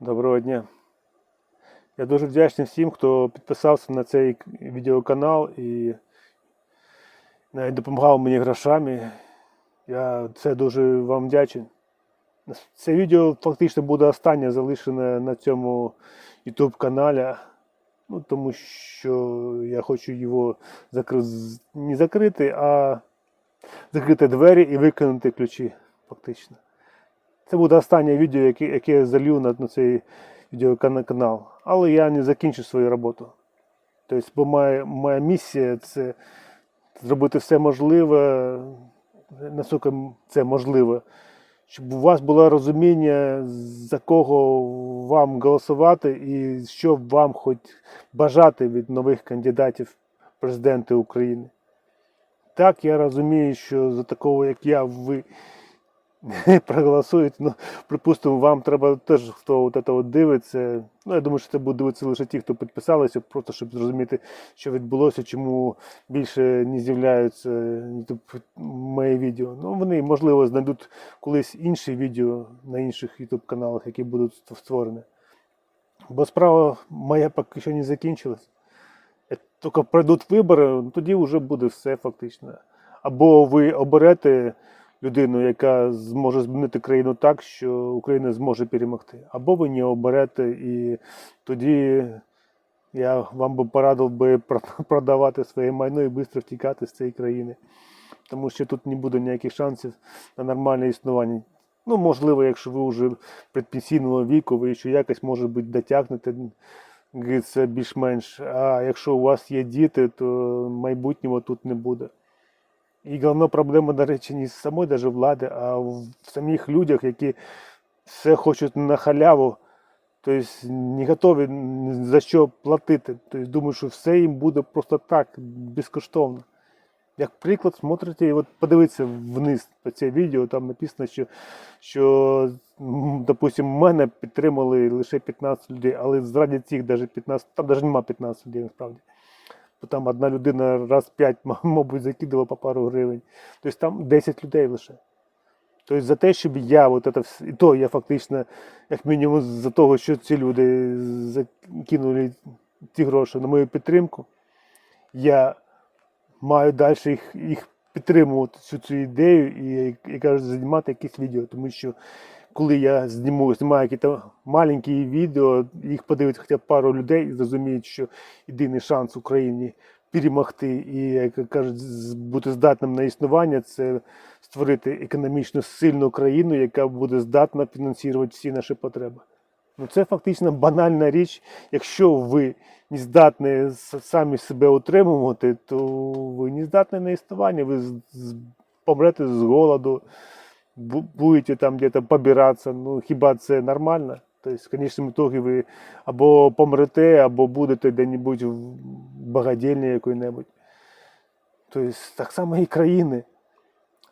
Доброго дня. Я дуже вдячний всім, хто підписався на цей відеоканал і навіть допомагав мені грошами. Я це дуже вам вдячний. Це відео фактично буде останнє залишене на цьому YouTube каналі. Ну, тому що я хочу його закри... з- не закрити, а закрити двері і викинути ключі, фактично. Це буде останнє відео, яке, яке я залью на, на цей відеоканал. Але я не закінчу свою роботу. Тобто, бо моя, моя місія це зробити все можливе, наскільки це можливо, щоб у вас було розуміння, за кого вам голосувати і що вам хоч бажати від нових кандидатів президенти України. Так, я розумію, що за такого, як я, ви проголосують. Ну, припустимо, вам треба теж, хто от це от дивиться. Ну, я думаю, що це будуть дивитися лише ті, хто підписалися, просто щоб зрозуміти, що відбулося, чому більше не з'являються мої відео. Ну, вони, можливо, знайдуть колись інші відео на інших YouTube каналах, які будуть створені. Бо справа моя поки що не закінчилась. Як тільки пройдуть вибори, тоді вже буде все фактично. Або ви оберете людину, яка зможе змінити країну так, що Україна зможе перемогти. Або ви не оберете, і тоді я вам би порадив би продавати своє майно і швидко втікати з цієї країни. Тому що тут не буде ніяких шансів на нормальне існування. Ну, можливо, якщо ви вже предпенсійного віку, ви ще якось, може бути, дотягнете, це більш-менш. А якщо у вас є діти, то майбутнього тут не буде. І головна проблема, до речі, не з самої даже влади, а в самих людях, які все хочуть на халяву, тобто не готові за що платити. Тобто думають, що все їм буде просто так, безкоштовно. Як приклад, смотрите, от подивіться вниз по це відео, там написано, що, що допустим, мене підтримали лише 15 людей, але заради цих навіть 15, там навіть немає 15 людей насправді. Бо там одна людина раз 5, мабуть, закидала по пару гривень. Тобто там 10 людей лише. Тобто за те, щоб я, от это, вс- і то я фактично, як мінімум, за того, що ці люди закинули ті гроші на мою підтримку, я маю далі їх, їх підтримувати цю, цю ідею і, і кажуть, знімати якісь відео. Тому що коли я зніму, знімаю якісь маленькі відео, їх подивиться хоча б пару людей і зрозуміють, що єдиний шанс Україні перемогти і, як кажуть, бути здатним на існування це створити економічно сильну країну, яка буде здатна фінансувати всі наші потреби. Ну, це фактично банальна річ. Якщо ви не здатні самі себе утримувати, то ви не здатні на існування, ви помрете з голоду, будете там где-то побиратися. Ну хіба це нормально? Тобто, в конечному ітогі ви або помрете, або будете де-небудь в багадільні якої-небудь. Тобто, так само і країни.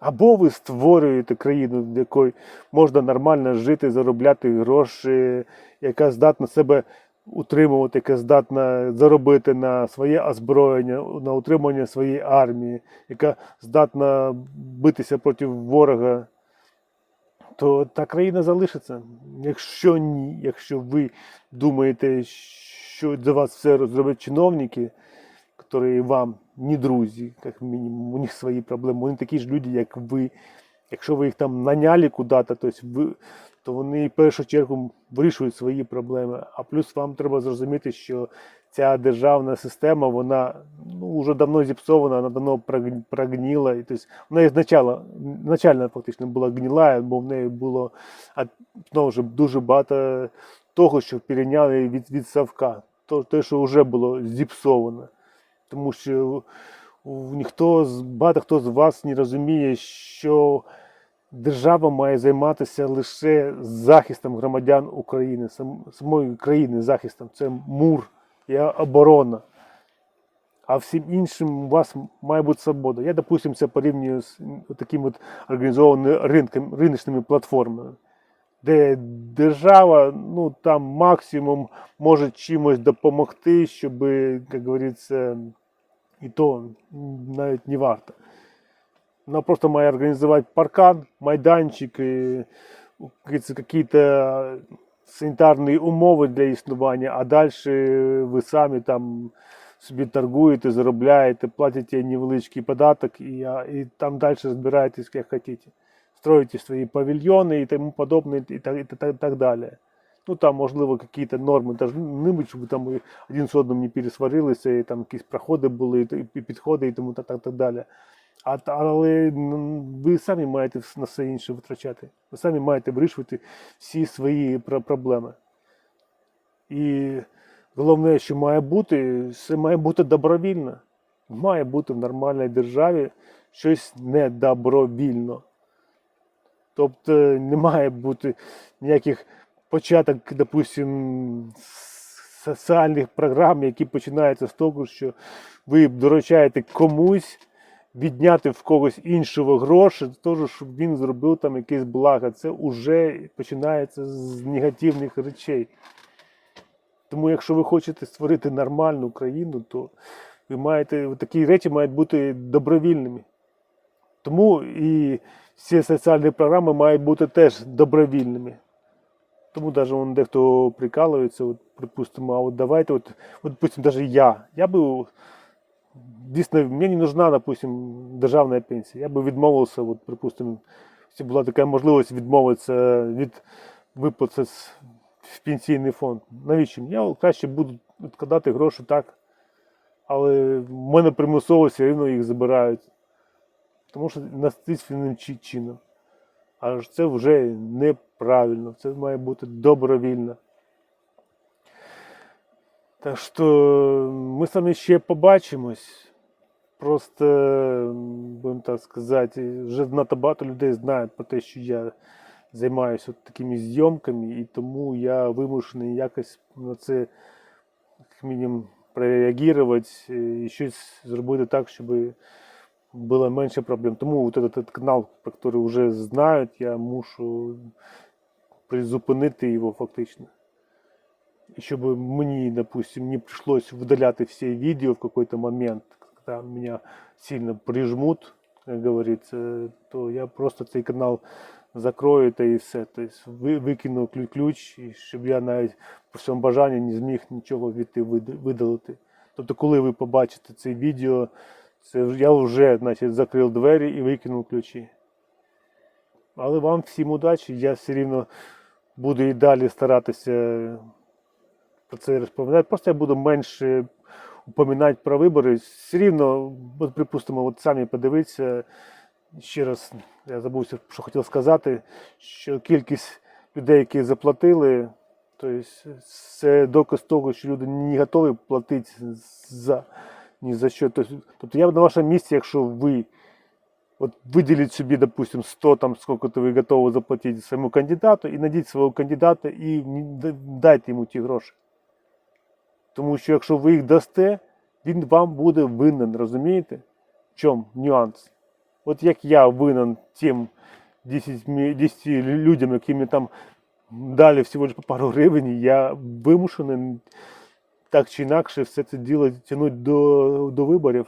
Або ви створюєте країну, в якій можна нормально жити, заробляти гроші, яка здатна себе утримувати, яка здатна заробити на своє озброєння, на утримання своєї армії, яка здатна битися проти ворога, то та країна залишиться. Якщо ні, якщо ви думаєте, що за вас все зроблять чиновники, які вам не друзі, як мінімум, у них свої проблеми, вони такі ж люди, як ви. Якщо ви їх там наняли куди-то, то, ви, то вони в першу чергу вирішують свої проблеми. А плюс вам треба зрозуміти, що ця державна система, вона ну, вже давно зіпсована, вона давно прогн- прогніла. І, тобто, вона ізначально, начально фактично була гніла, бо в неї було знову ж дуже багато того, що перейняли від, від Савка. То, те, що вже було зіпсовано. Тому що ніхто з багато хто з вас не розуміє, що держава має займатися лише захистом громадян України, сам- самої країни захистом. Це мур і оборона. А всім іншим у вас має бути свобода. Я, допустим, це порівнюю з такими от організованими ринками, риночними платформами, де держава ну, там максимум може чимось допомогти, щоб, як говориться, і то навіть не варто. Вона просто має організувати паркан, майданчик, і, як говориться, какие-то санітарні умови для існування, а далі ви самі там собі торгуєте, заробляєте, платите невеличкий податок і, і там далі збираєтесь як хотите. Строите свої павільйони і тому подобне, і так, і так, так далі. Ну там, можливо, якісь норми бути, щоб там один з одним не пересварилися, і там якісь проходи були, і, і підходи, і тому так, так, так далі. А, але ви самі маєте на все інше витрачати. Ви самі маєте вирішувати всі свої проблеми. І головне, що має бути, це має бути добровільно. Має бути в нормальній державі щось недобровільно. Тобто не має бути ніяких початок, допустим, соціальних програм, які починаються з того, що ви доручаєте комусь відняти в когось іншого гроші, того, щоб він зробив там якесь благо. Це вже починається з негативних речей. Тому, якщо ви хочете створити нормальну країну, то ви маєте такі речі мають бути добровільними. Тому і всі соціальні програми мають бути теж добровільними. Тому навіть дехто прикалується, от, припустимо, а от давайте, от, от допустим, навіть я. Я би дійсно, мені не нужна, допустим, державна пенсія. Я би відмовився, от, припустимо, якщо була така можливість відмовитися від виплати в пенсійний фонд. Навіщо? Я краще буду відкладати гроші так. Але в мене примусово все рівно їх забирають. Тому що насильственним чином. А ж це вже неправильно. Це має бути добровільно. Так що ми самі ще побачимось. Просто, будемо так сказати, вже надто багато людей знають про те, що я займаюся от такими зйомками, і тому я вимушений якось на це як мінімум прореагувати і щось зробити так, щоб було менше проблем. Тому от этот канал, про який вже знають, я мушу призупинити його фактично. Чтобы мне, допустим, не пришлось удалять все видео в какой-то момент, когда меня сильно прижмут, как говорится, то я просто цей канал закрою та і все. Тобто ви- викину ключ, і щоб я навіть по своєму бажанні не зміг нічого відти видалити. Тобто, коли ви побачите це відео, це я вже значить, закрив двері і викинув ключі. Але вам всім удачі, я все рівно буду і далі старатися про це розповідати. Просто я буду менше упоминати про вибори. Все рівно, от, припустимо, от самі подивіться. Ще раз я забувся, що хотів сказати, що кількість людей, які заплатили, тобто це доказ того, що люди не готові платити за ні за що. Тобто, я б на вашому місці, якщо ви от виділіть собі, допустим, 100, там, сколько-то ви готові заплатити своєму кандидату, і найдіть свого кандидата і дайте йому ті гроші. Тому що якщо ви їх дасте, він вам буде винен, розумієте? В чому нюанс? От як я винен тим 10, 10 людям, які мені там дали всього лише по пару гривень, я вимушений так чи інакше все це діло тягнути до, до виборів.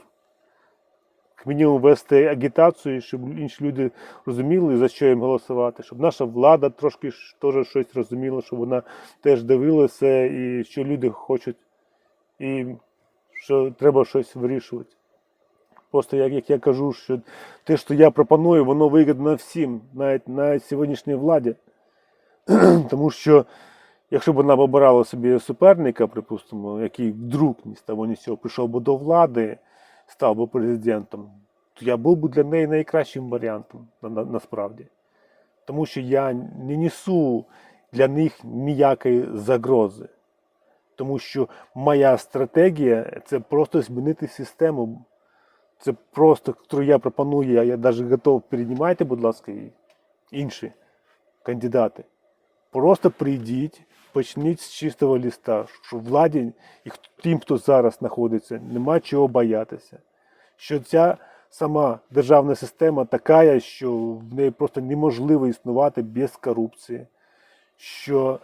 Мінімум вести агітацію, щоб інші люди розуміли, за що їм голосувати, щоб наша влада трошки теж щось розуміла, щоб вона теж дивилася і що люди хочуть, і що треба щось вирішувати. Просто як, як я кажу, що те, що я пропоную, воно вигідно всім, навіть навіть сьогоднішній владі. Тому що якщо б вона обирала собі суперника, припустимо, який вдруг ні з того ні з цього прийшов би до влади, став би президентом, то я був би для неї найкращим варіантом на, на, насправді. Тому що я не несу для них ніякої загрози. Тому що моя стратегія це просто змінити систему. Це просто, яку я пропоную, я, я навіть готов переймайте, будь ласка, інші кандидати. Просто прийдіть, почніть з чистого листа, що владі і тим, хто зараз знаходиться, нема чого боятися. Що ця сама державна система така, що в неї просто неможливо існувати без корупції. Що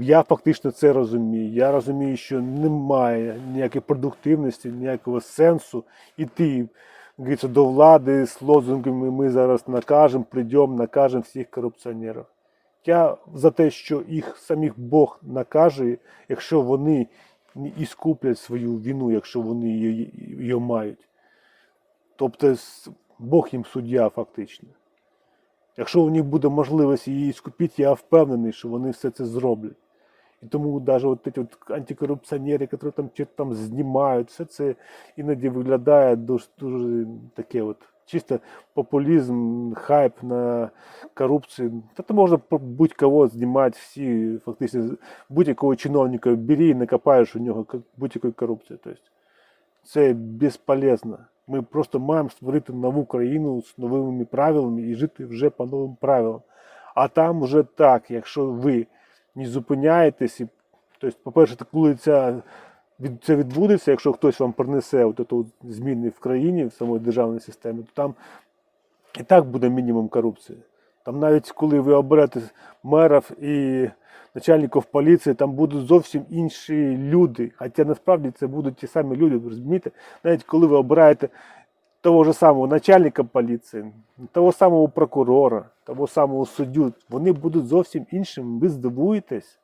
я фактично це розумію. Я розумію, що немає ніякої продуктивності, ніякого сенсу іти говориться, до влади з лозунгами ми зараз накажемо, прийдемо, накажемо всіх корупціонерів. Я за те, що їх самих Бог накаже, якщо вони не іскуплять свою вину, якщо вони її мають. Тобто Бог їм суддя фактично. Якщо у них буде можливість її скупити, я впевнений, що вони все це зроблять. І тому навіть от ці от антикорупціонери, які там щось там знімають, все це іноді виглядає дуже, дуже таке от чисто популізм, хайп на корупцію. Та можна будь-кого знімати всі, фактично, будь-якого чиновника бери і накопаєш у нього будь-якої корупції. Тобто це безполезно. Ми просто маємо створити нову країну з новими правилами і жити вже по новим правилам. А там вже так, якщо ви не зупиняєтесь, і, тобто, по-перше, коли ця, це відбудеться, якщо хтось вам принесе от от зміни в країні, в самої державній системі, то там і так буде мінімум корупції. Там навіть коли ви оберете мерів і начальників поліції, там будуть зовсім інші люди. Хоча насправді це будуть ті самі люди, розумієте? Навіть коли ви обираєте того ж самого начальника поліції, того самого прокурора, того самого суддю, вони будуть зовсім іншими. Ви здивуєтесь.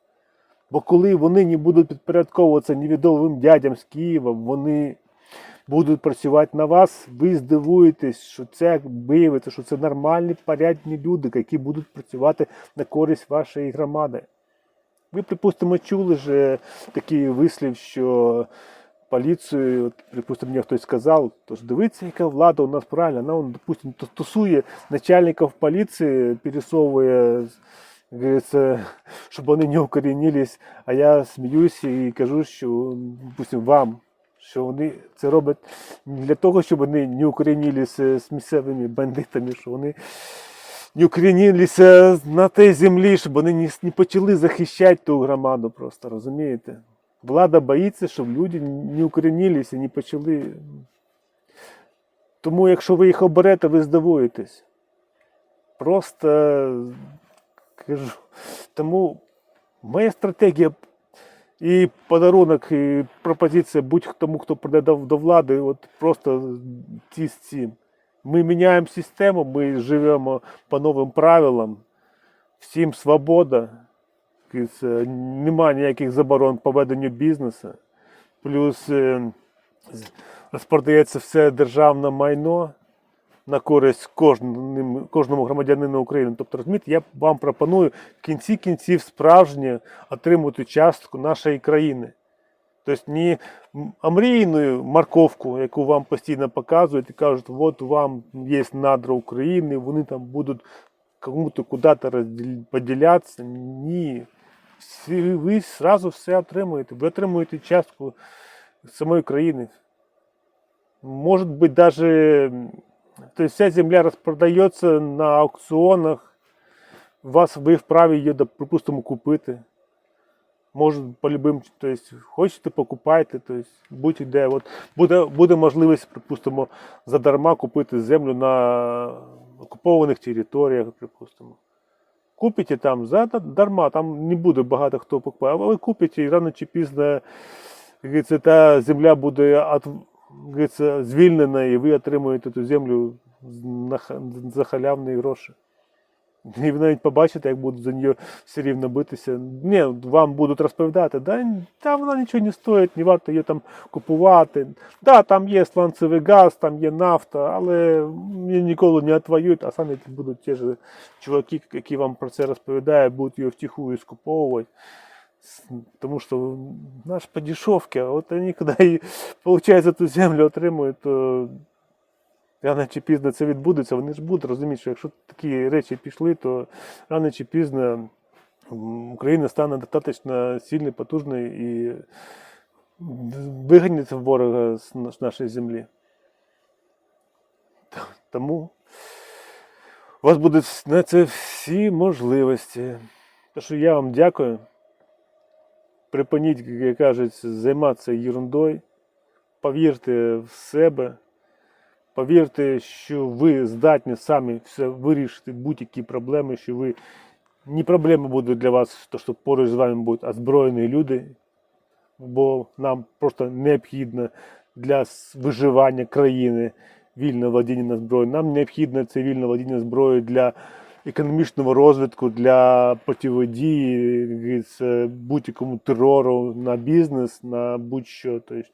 Бо коли вони не будуть підпорядковуватися невідомим дядям з Києва, вони будуть працювати на вас, ви здивуєтесь, що це виявиться, що це нормальні, порядні люди, які будуть працювати на користь вашої громади. Ви, припустимо, чули ж такий вислів, що поліцію, припустимо, мені хтось сказав, тож дивіться, яка влада у нас правильна, вона, он, допустимо, тусує начальників поліції, пересовує, говориться, щоб вони не укорінились, а я сміюся і кажу, що, допустимо, вам, що вони це роблять не для того, щоб вони не укорінилися з місцевими бандитами, що вони не укорінилися на тій землі, щоб вони не, почали захищати ту громаду просто, розумієте? Влада боїться, щоб люди не укорінилися, не почали. Тому, якщо ви їх оберете, ви здивуєтесь. Просто кажу. Тому моя стратегія і подарунок, і пропозиція будь-тому, хто прийде до, до влади, от просто ті з цим. Ми міняємо систему, ми живемо по новим правилам, всім свобода, е, ніяких заборон по веденню бізнесу. Плюс е, розпродається все державне майно на користь кожним, кожному громадянину України. Тобто, розумієте, я вам пропоную в кінці кінців справжнє отримати частку нашої країни. Тобто не омрійну морковку, яку вам постійно показують і кажуть, от вам є надра України, вони там будуть кому-то куди-то поділятися. Ні. Ви зразу все отримуєте. Ви отримуєте частку самої країни. Може бути, даже то есть вся земля розпродається на аукціонах. Вас ви вправі її, припустимо, купити. Може, по любим, то есть, хочете, покупайте, то есть, будь-де. От буде, буде можливість, припустимо, задарма купити землю на окупованих територіях, припустимо. Купите там задарма, там не буде багато хто покупає, а ви купите і рано чи пізно, говориться, та земля буде як говориться, звільнена, і ви отримуєте ту землю за халявні гроші. І ви навіть побачите, як будуть за неї все рівно битися. Ні, вам будуть розповідати, да, та вона нічого не стоїть, не варто її там купувати. Да, там є сланцевий газ, там є нафта, але її ніколи не отвоюють, а самі будуть ті ж чуваки, які вам про це розповідають, будуть її втихую скуповувати. Тому що наш по дешевке, а от вони, коли і, виходить, ту землю отримують, то рано чи пізно це відбудеться, вони ж будуть розуміти, що якщо такі речі пішли, то рано чи пізно Україна стане достатньо сильною, потужною і виганять ворога з нашої землі. Тому у вас будуть на це всі можливості. Так що я вам дякую. Припиніть, як кажуть, займатися ерундою. Повірте в себе. Повірте, що ви здатні самі все вирішити будь-які проблеми, що ви не проблема буде для вас, то що поруч з вами будуть озброєні люди, бо нам просто необхідно для виживання країни вільне владіння зброєю. Нам необхідно це вільне владіння зброєю для економічного розвитку, для як говориться, будь-якому терору на бізнес, на будь-що. Тобто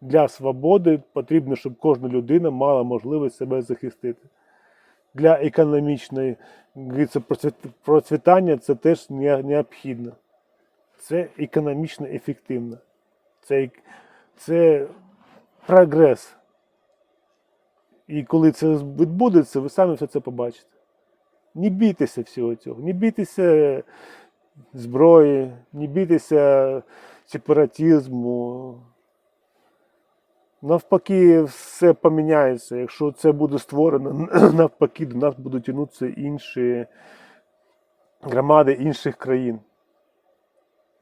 для свободи потрібно, щоб кожна людина мала можливість себе захистити. Для економічної процвітання це теж необхідно. Це економічно ефективно. Це, це прогрес. І коли це відбудеться, ви самі все це побачите. Не бійтеся всього цього, не бійтеся зброї, не бійтеся сепаратизму. Навпаки, все поміняється. Якщо це буде створено, навпаки, до нас будуть тягнутися інші громади інших країн.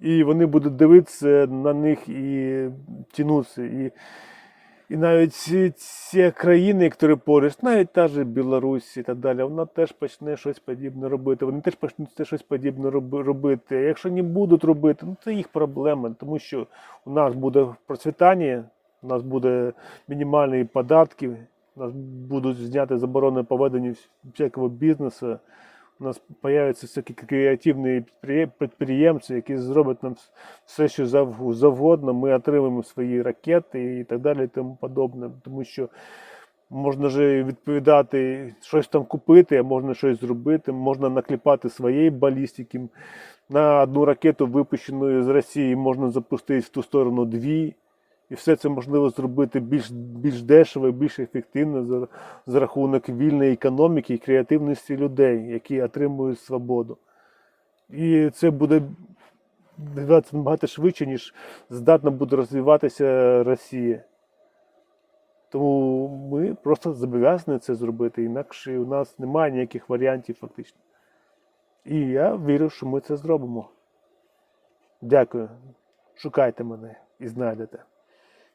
І вони будуть дивитися на них і тягнутися. І, і навіть ці, країни, які поруч, навіть та ж Білорусь і так далі, вона теж почне щось подібне робити. Вони теж почнуть щось подібне робити. А якщо не будуть робити, ну це їх проблема, тому що у нас буде процвітання, у нас буде мінімальні податки, у нас будуть зняти заборони по веденню всякого бізнесу. У нас появляться всякі креативні підприємці, які зроблять нам все, що завгодно. Ми отримаємо свої ракети і так далі, і тому подобне. Тому що можна же відповідати, щось там купити, а можна щось зробити, можна накліпати своєї балістики. На одну ракету, випущену з Росії, можна запустити в ту сторону дві. І все це можливо зробити більш, більш дешево більш ефективно за, за рахунок вільної економіки і креативності людей, які отримують свободу. І це буде набагато швидше, ніж здатна буде розвиватися Росія. Тому ми просто зобов'язані це зробити, інакше у нас немає ніяких варіантів фактично. І я вірю, що ми це зробимо. Дякую. Шукайте мене і знайдете,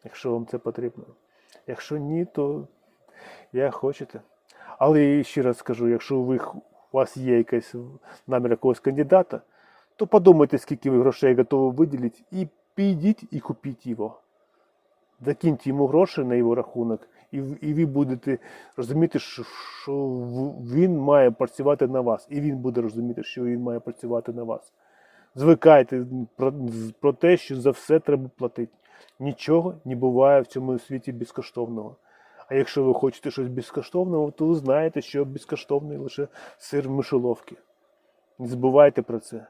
якщо вам це потрібно. Якщо ні, то як хочете. Але і ще раз скажу, якщо ви, у вас є якийсь намір якогось кандидата, то подумайте, скільки ви грошей готові виділити, і підіть і купіть його. Закиньте йому гроші на його рахунок, і, і ви будете розуміти, що він має працювати на вас, і він буде розуміти, що він має працювати на вас. Звикайте про, про те, що за все треба платити. Нічого не буває в цьому світі безкоштовного. А якщо ви хочете щось безкоштовного, то ви знаєте, що безкоштовний лише сир в мишоловки. Не забувайте про це.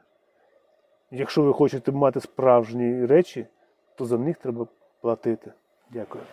Якщо ви хочете мати справжні речі, то за них треба платити. Дякую.